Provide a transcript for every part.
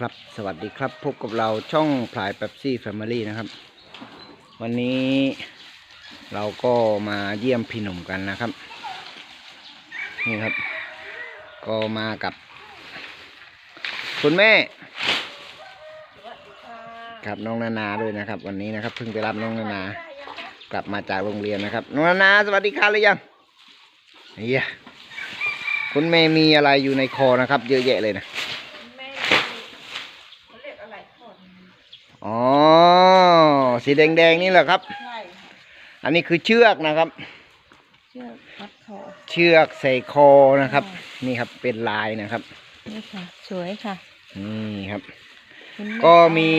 ครับสวัสดีครับ พบกับเราช่องพลายเป๊ปซี่แฟมิลี่นะครับ วันนี้เราก็มาเยี่ยมพี่หนุ่มกันนะครับ นี่ครับ ก็มากับ คุณแม่ครับน้องนานาด้วยนะครับ วันนี้นะครับเพิ่งไปรับน้องนานากลับมาจากโรงเรียนนะครับน้องนานาสวัสดีค่ะหรือยังเฮียคุณแม่มีอะไรอยู่ในคอนะครับ เยอะแยะเลยนะ แม่เขาเรียกอะไรทอด อ๋อ สีแดงๆนี่แหละครับ ใช่อันนี้คือเชือกนะครับ เชือกมัดคอเชือกใส่คอนะครับ นี่ครับเป็นลายนะครับ นี่ค่ะ สวยค่ะนี่ครับ คุณแก็มี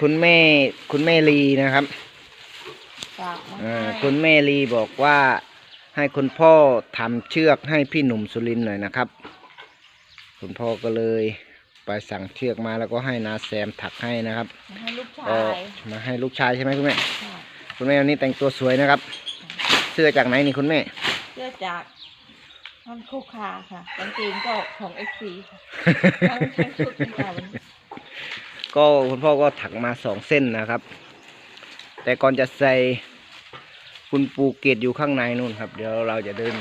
คุณแม่คุณแม่ลีนะครับฝากมาอ่าให้คุณแม่ลีบอกว่าให้คุณพ่อทำเชือกให้พี่หนุ่มสุรินทร์หน่อยนะครับ คุณพ่อก็เลย ไปสั่งเชือกมาแล้วก็ให้นาแซมถักให้นะครับมาให้ลูกชาก็ยมาให้ลูกชายใช่ไหมคุณแม่ค่ะคุณแม่วันนี้แต่งตัวสวยนะครับ เสื้อจากไหนนี่คุณแม่เสื้อจากท่อนคู่คาค่ะกางเกงก็ของเอ็กซีค่ะทั้งทั้งชุดทั้งค่ะวันนี้ก็คุณพ่อก็ถักมาสองเส้นนะครับ แต่ก่อนจะใส่คุณปูเกตอยู่ข้างในนู่นครับ เดี๋ยวเราจะเดิน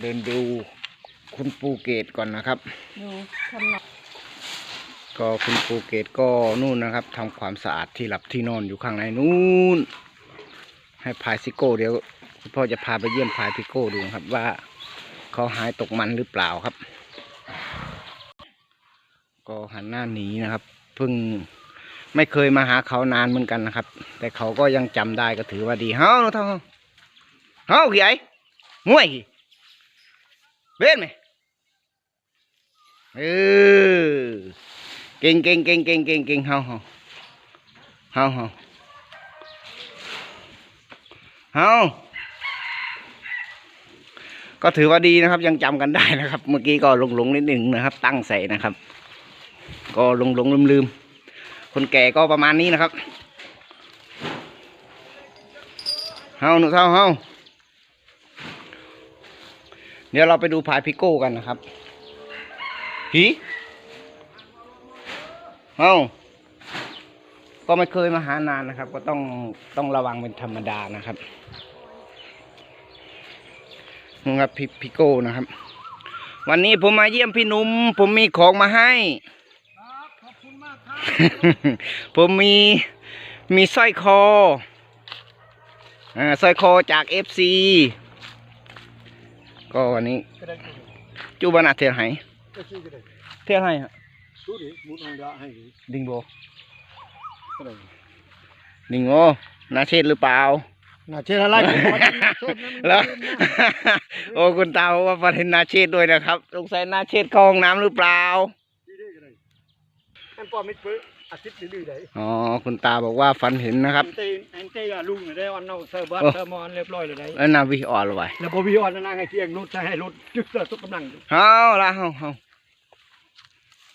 เดินดูคุณปูเกตก่อนนะครับดูขนาดก็ ก็คุณปูเกตก็นู่นนะครับทำความสะอาดที่หลับที่นอนอยู่ข้างในนู่น ให้พายซิโก้เดี๋ยวคุณพ่อจะพาไปเยี่ยมพายพิโก้ดูครับว่าเขาหายตกมันหรือเปล่าครับ ก็หันหน้าหนีนะครับเพิ่งไม่เคยมาหาเขานานเหมือนกันนะครับ แต่เขาก็ยังจำได้ก็ถือว่าดีเฮ้านูเท่าเฮ้าขี้ไอ้งวยเบ้นไหมเออ เก่งเก่งเก่งเก่งเก่งเก่งเฮาเฮาเฮาเฮาเฮาก็ถือว่าดีนะครับ ยังจำกันได้นะครับ เมื่อกี้ก็หลงหลงๆนิดหนึ่งนะครับ ตั้งใส่นะครับ ก็หลงหลงลืมลืมๆคนแก่ก็ประมาณนี้นะครับเฮาหนูเท่าเฮาเดี๋ยวเราไปดูพายพิโก้กันนะครับผี เฮาก็ไม่เคยมาหานานนะครับ ก็ต้องต้องระวังเป็นธรรมดานะครับนี่ครับพิพิโก้นะครับ วันนี้ผมมาเยี่ยมพี่หนุ่ม ผมมีของมาให้ผมมีมีสร้อยคออ่าสร้อยคอจากเอฟซีก็วันนี้จูบานาเทียไหเทียไหฮะ Sorry, moet nog daar heen. ดิงโบ Kijk. ดิงโบนาเชษหรือเปล่า Nou, het is een lijkt. แล้วโอ้คุณตาบอกว่าประเด็นนาเชษด้วยนะครับสงสัยนาเชษเข้าห้องน้ำหรือเปล่า En pa met peu, als dit nu deed. อ๋อคุณตาบอกว่าฝันเห็นนะครับ En tegen en tegen ลุงได้วันเอาเซอร์บัสโอ้เซอร์มอนเรียบร้อยเลยได้แล้วนาวิอ่อนหรือไงแล้วพอวิออนนั่งให้เที่ยงรถให้รถจุดเสือทุกกำลังเอาละเอาเอา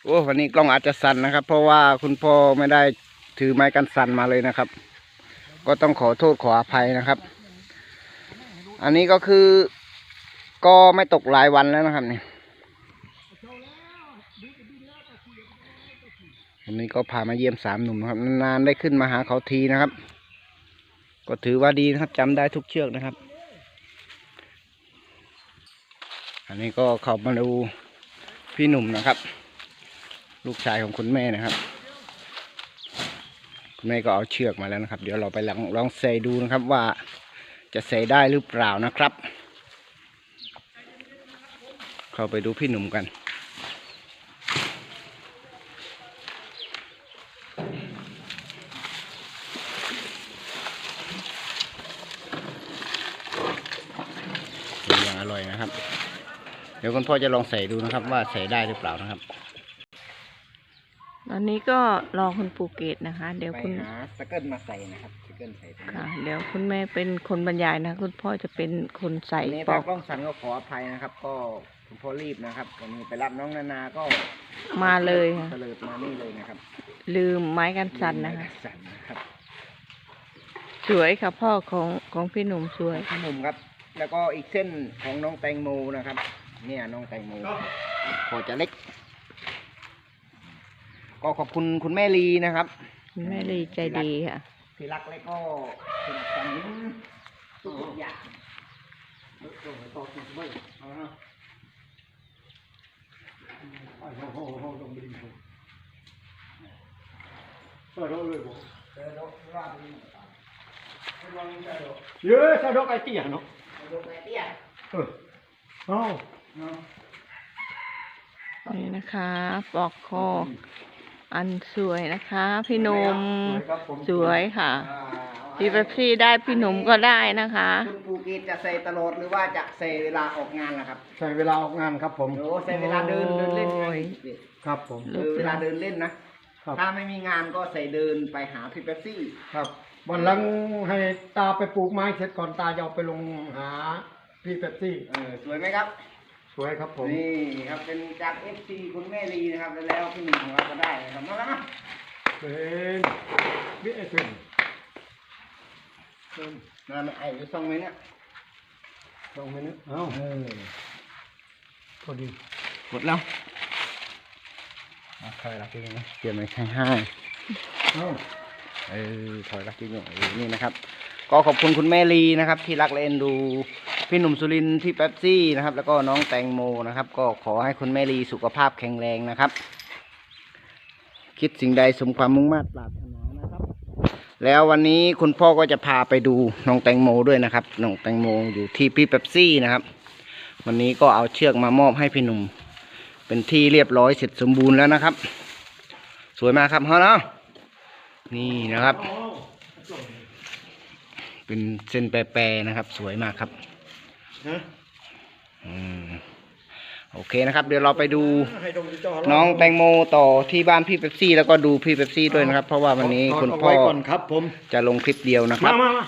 โอ้วันนี้กล้องอาจจะสั่นนะครับ เพราะว่าคุณพ่อไม่ได้ถือไม้กันสั่นมาเลยนะครับ ก็ต้องขอโทษขออภัยนะครับ อันนี้ก็คือก็ไม่ตกหลายวันแล้วนะครับนี่วันนี้ก็พามาเยี่ยมสามหนุ่มนะครับนานๆได้ขึ้นมาหาเขาทีนะครับ ก็ถือว่าดีนะครับจำได้ทุกเชือกนะครับ อันนี้ก็เข้ามาดูพี่หนุ่มนะครับ ลูกชายของคุณแม่นะครับ คุณแม่ก็เอาเชือกมาแล้วนะครับ เดี๋ยวเราไปลองลองใส่ดูนะครับว่าจะใส่ได้หรือเปล่านะครับ เข้าไปดูพี่หนุ่มกันอย่างอร่อยนะครับ เดี๋ยวคุณพ่อจะลองใส่ดูนะครับ ว่าใส่ได้หรือเปล่านะครับ นนี้ก็รอคุณปูเกตนะคะ เดี๋ยวไปคุณหาสเกิลมาใส่นะครับสเกิลใส่ตรงนี้ค่ะ เดี๋ยวคุณแม่เป็นคนบรรยายนะ คุณพ่อจะเป็นคนใส่อันนี้ปอตากกล้องสันก็ขออภัยนะครับ ก็คุณพ่อรีบนะครับวันนี้ไปรับน้องนานาก็มาเลยค่ะเตลิดมานี่เลยนะครับลืมไม้กันสั่นนะคะ สั่นนะครับสวยค่ะพ่อของของพี่หนุ่มสวยขนมครับ แล้วก็อีกเส้นของน้องแตงโมนะครับ เนี่ยน้องแตงโมพอจะเล็ก ก็ขอบคุณคุณแม่ลีนะครับ คุณแม่ลีใจดีค่ะที่รักและก็เป็นกันทุกอย่างอ่าเยอะสะดอกไอ้เตี้ยเนาะเออเอานี่นะคะปลอกคอ อันสวยนะคะ พี่หนุ่มสวยค่ะพี่เป๊ปซี่ได้พี่หนุ่มก็ได้นะคะ คุณภูเก็ตจะใส่ตลอดหรือว่าจะใส่เวลาออกงานล่ะครับใช้เวลาออกงานครับผมโอ้ใส่เวลาเดินเดินเล่นโอ้ยครับผมเออเวลาเดินเล่นนะครับถ้าไม่มีงานก็ใส่เดินไปหาพี่เป๊ปซี่ครับวันหลังให้ตาไปปลูกไม้เสร็จก่อนตาจะเอาไปลงหาพี่เป๊ปซี่เออสวยไหมครับส วยครับผม นี่ครับเป็นจากเอฟซีคุณแม่ลีนะครับแล้วพี่หนึ่งของเราก็ได้นะครับมาแล้วนะเป็นวิเอเป็นเป็นนั่นไอ้อยู่ซ่องไหมเนี่ยสองเมตรเอ้าเออพอดีหมดแล้วมาถอยหลักจริงนะเปลี่ยนไปใช้ให้เอ้าเออถอยหลักจริงอยู่เออนี่นะครับ ก็ขอบคุณคุณแม่ลีนะครับ ที่รักและเอ็นดู พี่หนุ่มสุรินที่แป๊บซี่นะครับ แล้วก็น้องแตงโมนะครับ ก็ขอให้คุณแม่ลีสุขภาพแข็งแรงนะครับ คิดสิ่งใดสมความมุ่งมั่นปรารถนานะครับ แล้ววันนี้คุณพ่อก็จะพาไปดูน้องแตงโมด้วยนะครับน้องแตงโมอยู่ที่พี่เป๊ปซี่นะครับ วันนี้ก็เอาเชือกมามอบให้พี่หนุ่ม เป็นที่เรียบร้อยเสร็จสมบูรณ์แล้วนะครับ สวยมากครับเฮาเนาะนี่นะครับ เป็นเส้นแปรๆนะครับ สวยมากครับ โอเคนะครับ เดี๋ยวเราไปดูให้ดมจอน้องแตงโมต่อที่บ้านพี่เป๊ปซี่ แล้วก็ดูพี่เป๊ปซี่ด้วยนะครับ เพราะว่าวันนี้ถอดคุณเาพ่อไว้ก่อนครับผมจะลงคลิปเดียวนะคมารับมามา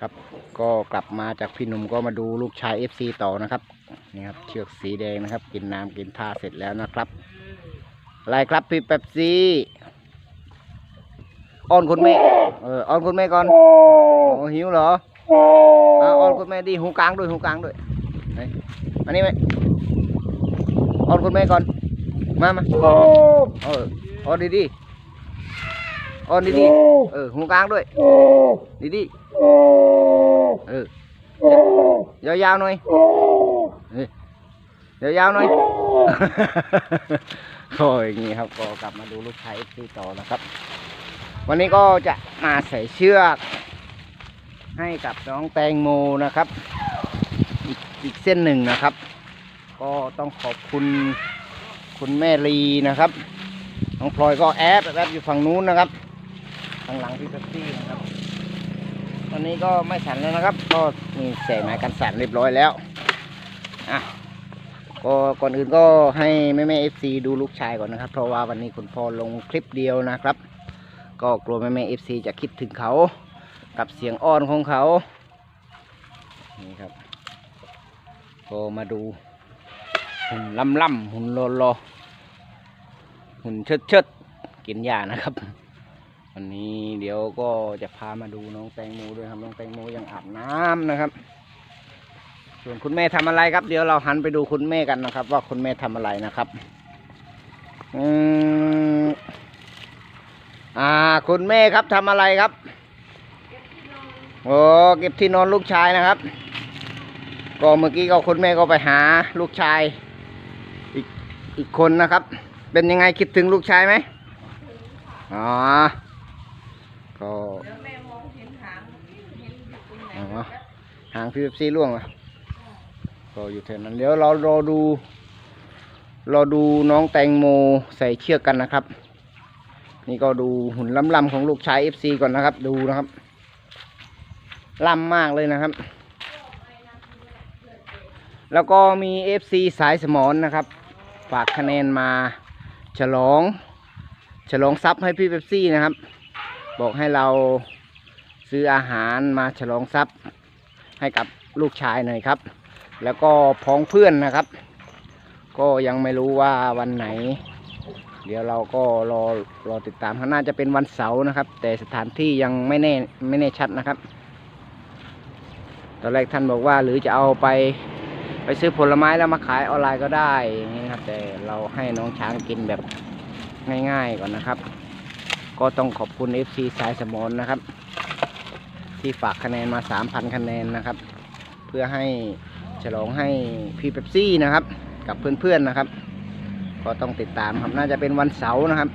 ครับก็กลับมาจากพี่หนุ่มก็มาดูลูกชายเอฟซีต่อนะครับนี่ครับเชือกสีแดงนะครับ กินน้ำกินท่าเสร็จแล้วนะครับอะไรครับพี่เป๊ปซี่อ้อนคุณแม่เอออ้อนคุณแม่ก่อนโอ้หิวเหรอ อะอ้อนคุณแม่ดีหูกลางด้วยหูกลางด้วยไหนอันนี้ไหมอ้อนคุณแม่ก่อนมามาเอออ้อนดีดีๆอ้อนดีดีๆเออหูกลางด้วยดีดีๆเออยาวๆหน่อยเอ้ยยาวๆหน่อยก็อย่างนี้ครับก็กลับมาดูลูกชายที่ต่อนะครับ วันนี้ก็จะมาใส่เชือก ให้กับน้องแตงโมนะครับ อีกอีกเส้นหนึ่งนะครับ ก็ต้องขอบคุณคุณแม่ลีนะครับน้องพลอยก็แอบแอบอยู่ฝั่งนู้นนะครับข้างหลังพี่เป๊ปซี่นะครับตอนนี้ก็ไม่สั่นแล้วนะครับ ก็มีใส่ไม้กันสั่นเรียบร้อยแล้วอะก็ก่อนอื่นก็ให้แม่แม่เอฟซีดูลูกชายก่อนนะครับ เพราะว่าวันนี้คุณพ่อลงคลิปเดียวนะครับ ก็กลัวแม่แม่เอฟซีจะคิดถึงเขา กับเสียงอ้อนของเขา นี่ครับ ก็มาดู หุ่นล่ำล่ำๆหุ่นโลโลหุ่นเชิดเชิดๆกินยานะครับ วันนี้เดี๋ยวก็จะพามาดูน้องแตงโมด้วยครับ น้องแตงโมยังอาบน้ำนะครับ ส่วนคุณแม่ทำอะไรครับ เดี๋ยวเราหันไปดูคุณแม่กันนะครับ ว่าคุณแม่ทำอะไรนะครับ อืมอ่า คุณแม่ครับทำอะไรครับ โอ้เก็บที่นอนลูกชายนะครับ ก็เมื่อกี้ก็คุณแม่ก็ไปหาลูกชาย อีกอีกคนนะครับ เป็นยังไงคิดถึงลูกชายไหมอ๋อก็เดี๋ยวแม่มองเห็นหางเห็นอยู่ตรงไหนอ๋อหางพีเอฟซีล่วงอะก็อยู่แถวนั้นเดี๋ยวเรารอดูรอดูน้องแตงโมใส่เชือกกันนะครับ นี่ก็ดูหุ่นล่ำๆของลูกชายเอฟซีก่อนนะครับ ดูนะครับ ล่ำมากเลยนะครับ แล้วก็มีเอฟซีสายสมอนนะครับ ฝากคะแนนมาฉลอง ฉลองทรัพย์ให้พี่เป๊ปซี่นะครับ บอกให้เราซื้ออาหารมาฉลองทรัพย์ให้กับลูกชายหน่อยครับ แล้วก็พ้องเพื่อนนะครับ ก็ยังไม่รู้ว่าวันไหน เดี๋ยวเราก็รอรอติดตามข้างหน้าจะเป็นวันเสาร์นะครับ แต่สถานที่ยังไม่แน่ไม่แน่ชัดนะครับ ตอนแรกท่านบอกว่าหรือจะเอาไปไปซื้อผลไม้แล้วมาขายออนไลน์ก็ได้อย่างนี้นะครับแต่เราให้น้องช้างกินแบบง่ายๆก่อนนะครับ ก็ต้องขอบคุณ FC สายสมอนนะครับ ที่ฝากคะแนนมา 3,000 คะแนนนะครับ เพื่อให้ฉลองให้พี่เป๊ปซี่นะครับ กับเพื่อนๆนะครับ ก็ต้องติดตามครับน่าจะเป็นวันเสาร์นะครับ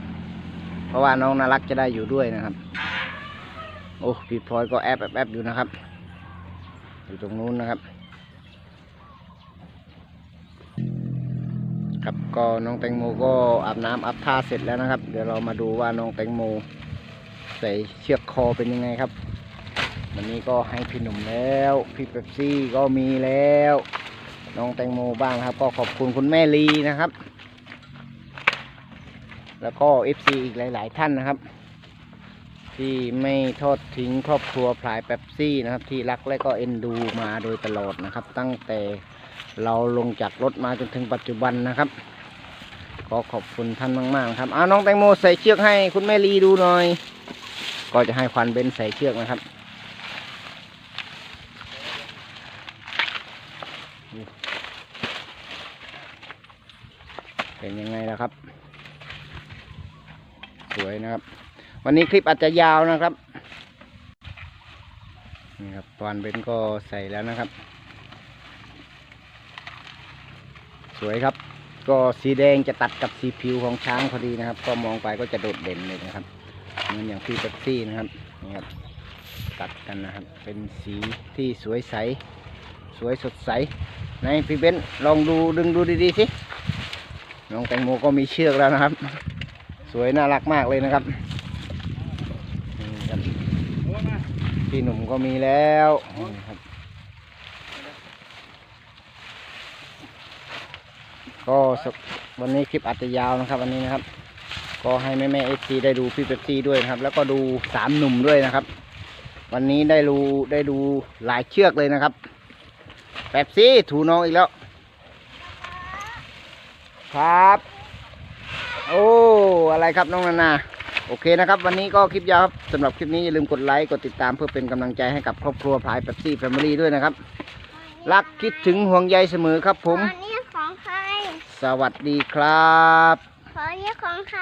เพราะว่าน้องน่ารักจะได้อยู่ด้วยนะครับ โอ้พี่พลอยก็แอบแอบแอบอยู่นะครับ อยู่ตรงนู้นนะครับ ครับก็น้องแตงโมก็อาบน้ำอาบท่าเสร็จแล้วนะครับ เดี๋ยวเรามาดูว่าน้องแตงโม ใส่เชือกคอเป็นยังไงครับ วันนี้ก็ให้พี่หนุ่มแล้ว พี่เป๊ปซี่ก็มีแล้ว น้องแตงโมบ้างครับ ก็ขอบคุณคุณแม่ลีนะครับ แล้วก็ FC อีกหลาย ๆ ท่านนะครับ ที่ไม่ทอดทิ้งครอบครัวพลายเป๊ปซี่นะครับ ที่รักและก็เอ็นดูมาโดยตลอดนะครับ ตั้งแต่เราลงจากรถมาจนถึงปัจจุบันนะครับก็ขอบคุณท่านมากๆครับอ้าน้องแตงโมใส่เชือกให้คุณแม่ลีดูหน่อย ก็จะให้ควันเบนใส่เชือกนะครับเป็นยังไงล่ะครับ สวยนะครับ วันนี้คลิปอาจจะยาวนะครับ นี่ครับตอนเบนก็ใส่แล้วนะครับ สวยครับ ก็สีแดงจะตัดกับสีผิวของช้างพอดีนะครับ ก็มองไปก็จะโดดเด่นเลยนะครับเหมือนอย่างพี่เป๊ปซี่นะครับนี่ครับ ตัดกันนะครับ เป็นสีที่สวยใส สวยสดใสไหนพี่เบนลองดูดึงดูดีๆสิน้องแตงโมก็มีเชือกแล้วนะครับ สวยน่ารักมากเลยนะครับ พี่หนุ่มก็มีแล้วนี่ครับ ก็สวันนี้คลิปอาจจะยาวนะครับวันนี้นะครับ ก็ให้แม่แม่เอฟซีได้ดูพี่เป๊ปซี่ด้วยนะครับ แล้วก็ดูสามหนุ่มด้วยนะครับ วันนี้ได้ดูได้ดูหลายเชือกเลยนะครับแป๊บซี่ถูน้องอีกแล้ว ครับ โอ้ อะไรครับน้องนานา โอเคนะครับ วันนี้ก็คลิปยาวครับสำหรับคลิปนี้อย่าลืมกดไลค์กดติดตามเพื่อเป็นกำลังใจให้กับครอบครัวพายเป๊ปซี่แฟมิลี่ด้วยนะครับ รักคิดถึงห่วงใยเสมอครับผมขอนี้ของใคร สวัสดีครับ ขอนี้ของใคร